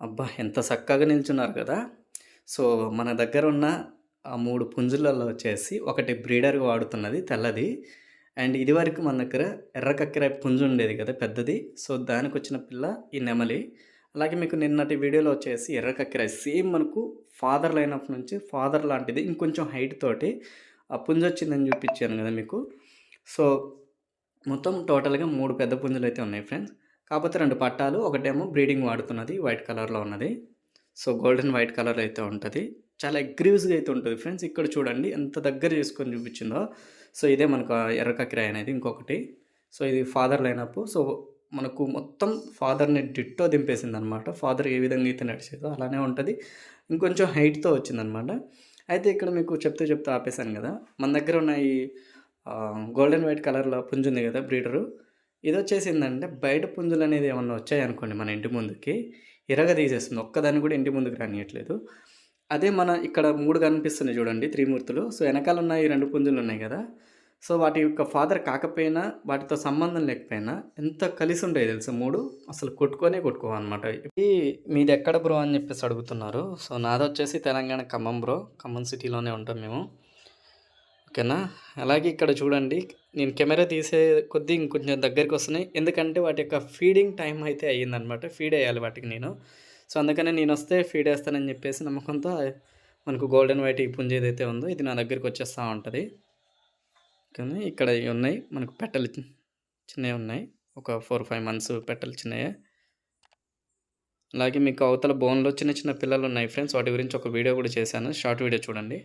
అబ్బా! ఎంత చక్కగా నిల్చున్నారు కదా! సో, మన దగ్గర ఉన్న ఆ మూడు పుంజులలో వచ్చేసి ఒకటి బ్రీడర్‌గా వాడుతున్నది తెల్లది. అండ్ ఇదివరకు మన దగ్గర ఎర్ర కక్కెర పుంజు ఉండేది కదా! పెద్దది. సో, దానికి వచ్చిన పిల్ల ఈ నెమలి. అలాగే మీకు నిన్నటి వీడియోలో వచ్చేసి ఎర్ర కక్కెర సేమ్ మనకు ఫాదర్ లైనప్ నుంచి ఫాదర్ లాంటిది ఇంకొంచెం హైట్ తోటి ఆ పుంజు వచ్చిందని చూపించాను కదా మీకు. సో, మొత్తం టోటల్‌గా మూడు పెద్ద పుంజులైతే ఉన్నాయి ఫ్రెండ్స్. కాకపోతే రెండు పట్టాలు. ఒకటేమో బ్రీడింగ్ వాడుతున్నది వైట్ కలర్‌లో ఉన్నది. సో, గోల్డెన్ వైట్ కలర్ అయితే ఉంటుంది చాలా అగ్రీవ్స్గా అయితే ఉంటుంది ఫ్రెండ్స్. ఇక్కడ చూడండి ఎంత దగ్గర చేసుకొని చూపించిందో. సో, ఇదే మనకు ఎర్ర కక్కెర అనేది ఇంకొకటి. సో, ఇది ఫాదర్ లైనప్. సో, మనకు మొత్తం ఫాదర్‌ని డిట్టో దింపేసింది అనమాట ఫాదర్ ఏ విధంగా అయితే నడిచేదో అలానే ఉంటుంది ఇంకొంచెం హైట్‌తో వచ్చిందనమాట. అయితే ఇక్కడ మీకు చెప్తూ చెప్తూ ఆపేశాను కదా! మన దగ్గర ఉన్న ఈ గోల్డెన్ వైట్ కలర్‌లో పుంజుంది కదా! బ్రీడరు. ఇదొచ్చేసి ఏంటంటే బయట పుంజులనేది ఏమన్నా వచ్చాయనుకోండి మన ఇంటి ముందుకి ఇరగ తీసేస్తుంది ఒక్కదాన్ని కూడా ఇంటి ముందుకు రానియట్లేదు అదే మన ఇక్కడ మూడు కనిపిస్తున్నాయి చూడండి త్రిమూర్తులు. సో, వెనకాల ఉన్న ఈ రెండు పుంజులు ఉన్నాయి కదా! సో, వాటి యొక్క ఫాదర్ కాకపోయినా వాటితో సంబంధం లేకపోయినా ఎంత కలిసి ఉంటాయో తెలుసా మూడు అసలు కొట్టుకొనే కొట్టుకోవనమాట. ఇది ఎక్కడ బ్రో అని చెప్పేసి అడుగుతున్నారు. సో, నాదొచ్చేసి తెలంగాణ ఖమ్మం బ్రో. ఖమ్మం సిటీలోనే ఉంటాం మేము. ఓకేనా. అలాగే ఇక్కడ చూడండి నేను కెమెరా తీసే కొద్దీ ఇంకొంచెం దగ్గరికి వస్తున్నాయి ఎందుకంటే వాటి యొక్క ఫీడింగ్ టైం అయితే అయ్యిందనమాట. ఫీడ్ వేయాలి వాటికి నేను. సో, అందుకనే నేను వస్తే ఫీడ్ వేస్తానని చెప్పేసి నమ్మకంతో మనకు గోల్డెన్ వైట్ ఈ పుంజ ఏదైతే ఉందో ఇది నా దగ్గరికి వచ్చేస్తా ఉంటుంది కానీ ఇక్కడ ఇవి ఉన్నాయి. మనకు పెట్టలు చిన్నవి ఉన్నాయి. ఒక 4, 5 మంత్స్ పెట్టలు చిన్నవి అలాగే మీకు అవతల బోన్‌లో చిన్న చిన్న పిల్లలు ఉన్నాయి ఫ్రెండ్స్. వాటి గురించి ఒక వీడియో కూడా చేశాను. షార్ట్ వీడియో చూడండి.